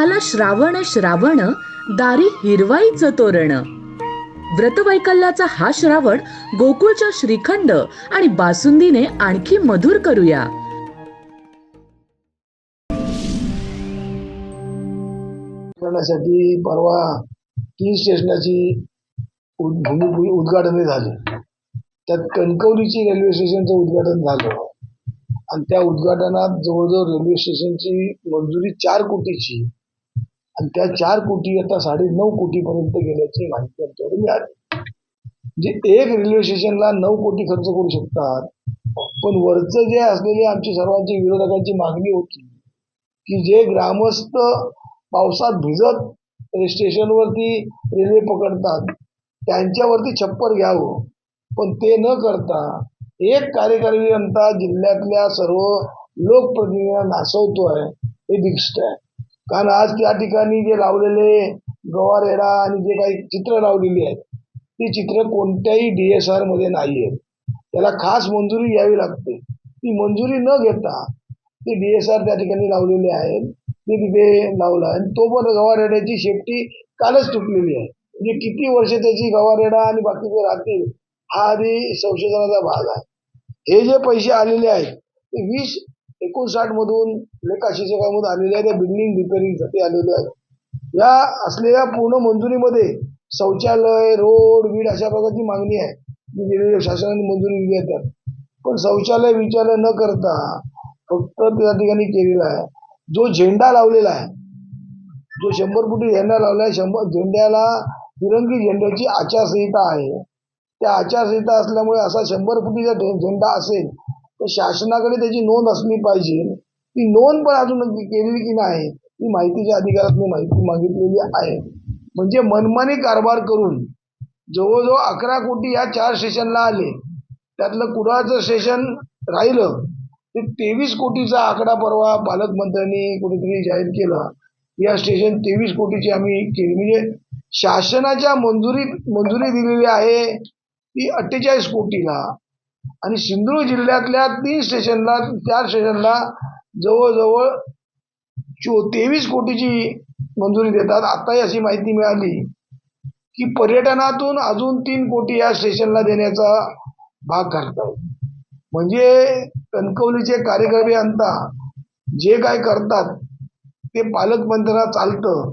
आला श्रावण श्रावण दारी हिरवाईचं तोरण. व्रतवैकल्याचा हा श्रावण गोकुळच्या श्रीखंड आणि बासुंदीने आणखी मधुर करूया. करण्यासाठी परवा तीन स्टेशनाची भूमिपूजन उद्घाटन झाले. त्यात कणकवलीची रेल्वे स्टेशनचं उद्घाटन झालं. आणि त्या उद्घाटनात जवळजवळ रेल्वे स्टेशनची मंजुरी चार कोटीची. आणि त्या चार कोटी आता साडे नऊ कोटीपर्यंत गेल्याची माहिती आमच्याकडे मिळाली. म्हणजे एक रेल्वे स्टेशनला नऊ कोटी खर्च करू शकतात. पण वरचं जे असलेली आमची सर्वांची विरोधकांची मागणी होती की जे ग्रामस्थ पावसात भिजत स्टेशनवरती रेल्वे पकडतात त्यांच्यावरती छप्पर घ्यावं. पण ते न करता एक कार्यकारी अभियंता जिल्ह्यातल्या सर्व लोकप्रतिनिधींना नासवतोय हे दिसत आहे कारण आज त्या ठिकाणी जे लावलेले गवारेडा आणि जे काही चित्र लावलेली आहेत ती चित्र कोणत्याही डी एस आरमध्ये नाही आहेत त्याला खास मंजुरी घ्यावी लागते. ती मंजुरी न घेता ते डी एस आर त्या ठिकाणी लावलेले आहेत ते तिथे लावला आणि तो पण गवारेड्याची शेपटी कालच तुटलेली आहे. म्हणजे किती वर्ष त्याची गवारेडा आणि बाकीचे राहतील हा आधी संशोधनाचा भाग आहे. हे जे पैसे आलेले आहेत ते वीस एकोणसाठ मधून म्हणजे लेखा आलेल्या आलेले आहेत बिल्डिंग रिपेअरिंगसाठी आलेल्या आहेत. या असलेल्या पूर्ण मंजुरीमध्ये शौचालय रोड वीड अशा प्रकारची मागणी आहे जी दिलेली शासनाने मंजुरी दिली आहे त्यात. पण शौचालय विचार न करता फक्त त्या ठिकाणी केलेला आहे. जो झेंडा लावलेला आहे जो शंभर फुटी झेंडा लावला आहे शंभर झेंड्याला तिरंगी झेंड्याची आचारसंहिता आहे. त्या आचारसंहिता असल्यामुळे असा शंभर फुटीचा झेंडा असेल तर शासनाकडे त्याची नोंद असली पाहिजे. ती नोंद पण अजून केलेली की नाही ही माहितीच्या अधिकारात मी माहिती मागितलेली आहे. म्हणजे मनमानी कारभार करून जवळजवळ अकरा कोटी या चार स्टेशनला आले. त्यातलं कुडाळचं स्टेशन राहिलं. ते तेवीस कोटीचा आकडा परवा पालकमंत्र्यांनी कुठेतरी जाहीर केला. या स्टेशन तेवीस कोटीची आम्ही केली. म्हणजे शासनाच्या मंजुरीत मंजुरी दिलेली आहे ती अठ्ठेचाळीस कोटीला. आणि सिंधुदुर्ग जिल्ह्यातल्या तीन स्टेशनला चार स्टेशनला जवळजवळ चो तेवीस कोटीची मंजुरी देतात. आत्ताही अशी माहिती मिळाली की पर्यटनातून अजून तीन कोटी या स्टेशनला देण्याचा भाग काढतात म्हणजे कणकवलीचे कार्यकारी आणता जे काय करतात ते पालकमंत्र्यांना चालतं.